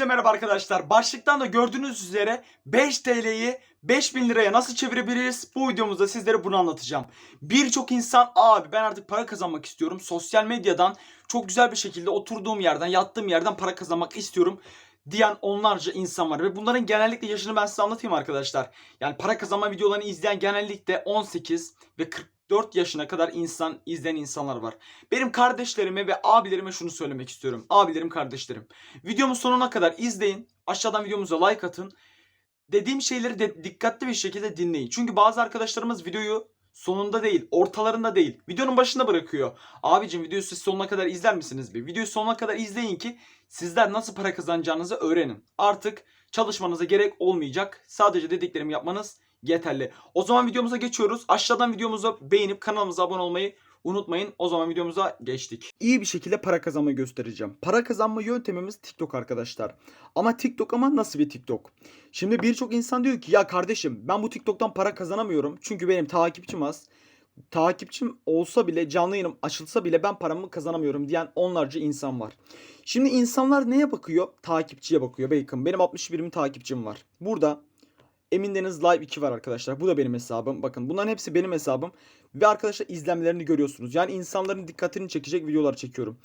Herkese merhaba arkadaşlar. Başlıktan da gördüğünüz üzere 5 TL'yi 5000 liraya nasıl çevirebiliriz? Bu videomuzda sizlere bunu anlatacağım. Birçok insan abi ben artık para kazanmak istiyorum. Sosyal medyadan çok güzel bir şekilde oturduğum yerden, yattığım yerden para kazanmak istiyorum diyen onlarca insan var ve bunların genellikle yaşını ben size anlatayım arkadaşlar. Yani para kazanma videolarını izleyen genellikle 18 ve 44 yaşına kadar insan izleyen insanlar var. Benim kardeşlerime ve abilerime şunu söylemek istiyorum. Abilerim, kardeşlerim. Videomu sonuna kadar izleyin. Aşağıdan videomuza like atın. Dediğim şeyleri de dikkatli bir şekilde dinleyin. Çünkü bazı arkadaşlarımız videoyu sonunda değil, ortalarında değil, videonun başında bırakıyor. Abicim videoyu siz sonuna kadar izler misiniz bir? Videoyu sonuna kadar izleyin ki sizler nasıl para kazanacağınızı öğrenin. Artık çalışmanıza gerek olmayacak. Sadece dediklerimi yapmanız yeterli. O zaman videomuza geçiyoruz. Aşağıdan videomuzu beğenip kanalımıza abone olmayı unutmayın. O zaman videomuza geçtik. İyi bir şekilde para kazanmayı göstereceğim. Para kazanma yöntemimiz TikTok arkadaşlar. Ama TikTok ama nasıl bir TikTok? Şimdi birçok insan diyor ki ya kardeşim ben bu TikTok'tan para kazanamıyorum. Çünkü benim takipçim az. Takipçim olsa bile canlı yayınım açılsa bile ben paramı kazanamıyorum diyen onlarca insan var. Şimdi insanlar neye bakıyor? Takipçiye bakıyor. Bacon benim 61 bin takipçim var. Burada Emin Deniz Live 2 var arkadaşlar. Bu da benim hesabım. Bakın bunların hepsi benim hesabım. Ve arkadaşlar izlenmelerini görüyorsunuz. Yani insanların dikkatini çekecek videolar çekiyorum.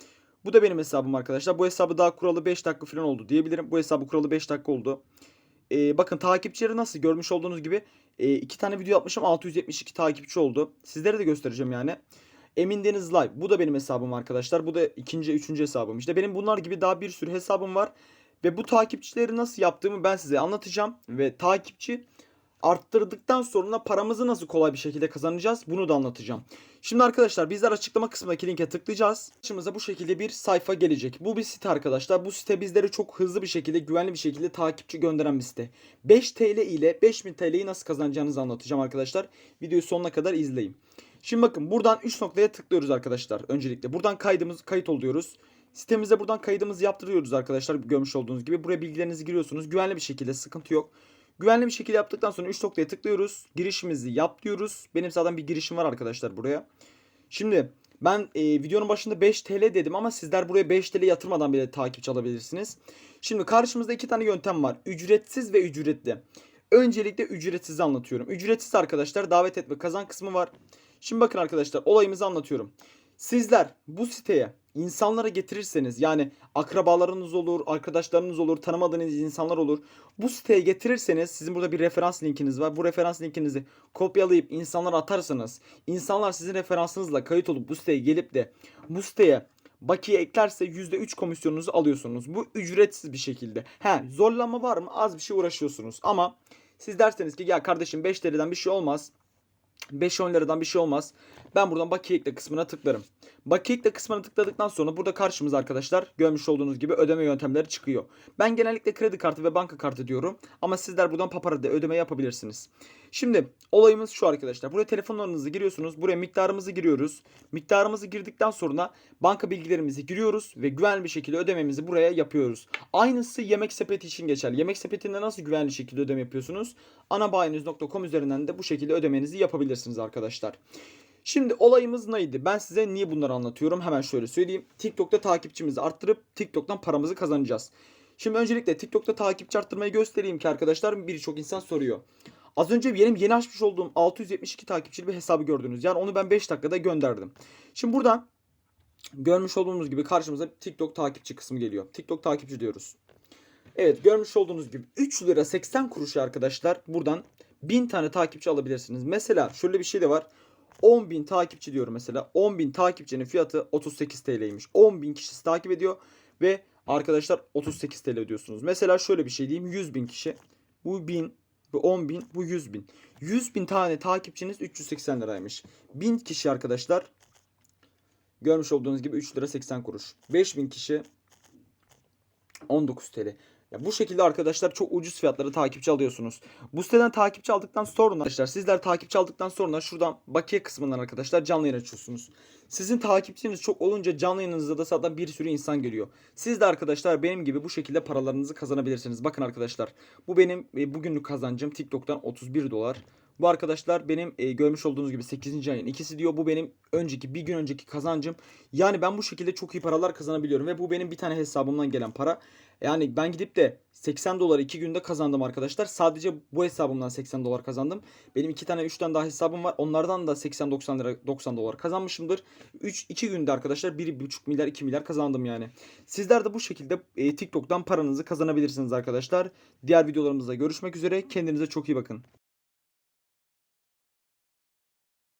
Bu da benim hesabım arkadaşlar. Bu hesabı daha kuralı 5 dakika falan oldu diyebilirim. Bu hesabı kuralı 5 dakika oldu. Ee, bakın takipçileri nasıl görmüş olduğunuz gibi e, iki tane video yapmışım 672 takipçi oldu. Sizlere de göstereceğim yani. Emin Deniz Live. Bu da benim hesabım arkadaşlar. Bu da ikinci, üçüncü hesabım. İşte benim bunlar gibi daha bir sürü hesabım var. Ve bu takipçileri nasıl yaptığımı ben size anlatacağım. Ve takipçi arttırdıktan sonra paramızı nasıl kolay bir şekilde kazanacağız bunu da anlatacağım. Şimdi arkadaşlar bizler açıklama kısmındaki linke tıklayacağız. Başımıza bu şekilde bir sayfa gelecek. Bu bir site arkadaşlar. Bu site bizlere çok hızlı bir şekilde güvenli bir şekilde takipçi gönderen bir site. 5 TL ile 5000 TL'yi nasıl kazanacağınızı anlatacağım arkadaşlar. Videoyu sonuna kadar izleyin. Şimdi bakın buradan 3 noktaya tıklıyoruz arkadaşlar öncelikle. Buradan kaydımız kayıt oluyoruz. Sitemize buradan kaydımızı yaptırıyoruz arkadaşlar görmüş olduğunuz gibi. Buraya bilgilerinizi giriyorsunuz. Güvenli bir şekilde sıkıntı yok. Güvenli bir şekilde yaptıktan sonra 3 noktaya tıklıyoruz. Girişimizi yap diyoruz. Benim zaten bir girişim var arkadaşlar buraya. Şimdi ben e, videonun başında 5 TL dedim ama sizler buraya 5 TL yatırmadan bile takipçi alabilirsiniz. Şimdi karşımızda iki tane yöntem var. Ücretsiz ve ücretli. Öncelikle ücretsiz anlatıyorum. Ücretsiz arkadaşlar davet et ve kazan kısmı var. Şimdi bakın arkadaşlar olayımızı anlatıyorum. Sizler bu siteye insanlara getirirseniz yani akrabalarınız olur, arkadaşlarınız olur, tanımadığınız insanlar olur. Bu siteye getirirseniz sizin burada bir referans linkiniz var. Bu referans linkinizi kopyalayıp insanlara atarsanız insanlar sizin referansınızla kayıt olup bu siteye gelip de bu siteye bakiye eklerse %3 komisyonunuzu alıyorsunuz. Bu ücretsiz bir şekilde. He zorlama var mı? Az bir şey uğraşıyorsunuz ama siz derseniz ki ya kardeşim 5 TL'den bir şey olmaz. 5-10 liradan bir şey olmaz. Ben buradan bakiye ekle kısmına tıklarım. Bakiye ekle kısmına tıkladıktan sonra burada karşımıza arkadaşlar görmüş olduğunuz gibi ödeme yöntemleri çıkıyor. Ben genellikle kredi kartı ve banka kartı diyorum. Ama sizler buradan paparada ödeme yapabilirsiniz. Şimdi olayımız şu arkadaşlar. Buraya telefonlarınızı giriyorsunuz. Buraya miktarımızı giriyoruz. Miktarımızı girdikten sonra banka bilgilerimizi giriyoruz ve güvenli bir şekilde ödememizi buraya yapıyoruz. Aynısı yemek sepeti için geçerli. Yemek sepetinde nasıl güvenli şekilde ödeme yapıyorsunuz? Anabayiniz.com üzerinden de bu şekilde ödemenizi yapabilirsiniz arkadaşlar. Şimdi olayımız neydi? Ben size niye bunları anlatıyorum? Hemen şöyle söyleyeyim. TikTok'ta takipçimizi arttırıp TikTok'tan paramızı kazanacağız. Şimdi öncelikle TikTok'ta takipçi arttırmayı göstereyim ki arkadaşlar birçok insan soruyor. Az önce benim yeni açmış olduğum 672 takipçili bir hesabı gördünüz. Yani onu ben 5 dakikada gönderdim. Şimdi buradan görmüş olduğunuz gibi karşımıza TikTok takipçi kısmı geliyor. TikTok takipçi diyoruz. Evet görmüş olduğunuz gibi 3 lira 80 kuruş arkadaşlar buradan 1000 tane takipçi alabilirsiniz. Mesela şöyle bir şey de var. 10.000 takipçi diyorum mesela. 10.000 takipçinin fiyatı 38 TL'ymiş. 10.000 kişisi takip ediyor ve arkadaşlar 38 TL ödüyorsunuz. Mesela şöyle bir şey diyeyim. 100.000 kişi. Bu 1000 bu 10.000 bu 100.000. 100.000 tane takipçiniz 380 liraymış. 1000 kişi arkadaşlar görmüş olduğunuz gibi 3 lira 80 kuruş. 5000 kişi 19 TL. Ya bu şekilde arkadaşlar çok ucuz fiyatlara takipçi alıyorsunuz. Bu siteden takipçi aldıktan sonra arkadaşlar sizler takipçi aldıktan sonra şuradan bakiye kısmından arkadaşlar canlı yayın açıyorsunuz. Sizin takipçiniz çok olunca canlı yayınınızda da zaten bir sürü insan geliyor. Siz de arkadaşlar benim gibi bu şekilde paralarınızı kazanabilirsiniz. Bakın arkadaşlar bu benim e, bugünlük kazancım TikTok'tan 31 dolar. Bu arkadaşlar benim e, görmüş olduğunuz gibi 8. ayın ikisi diyor. Bu benim önceki bir gün önceki kazancım. Yani ben bu şekilde çok iyi paralar kazanabiliyorum ve bu benim bir tane hesabımdan gelen para. Yani ben gidip de 80 dolar 2 günde kazandım arkadaşlar. Sadece bu hesabımdan 80 dolar kazandım. Benim 2 tane 3 tane daha hesabım var. Onlardan da 80-90 lira 90 dolar kazanmışımdır. 3 2 günde arkadaşlar 1,5 milyar 2 milyar kazandım yani. Sizler de bu şekilde e, TikTok'tan paranızı kazanabilirsiniz arkadaşlar. Diğer videolarımızda görüşmek üzere. Kendinize çok iyi bakın.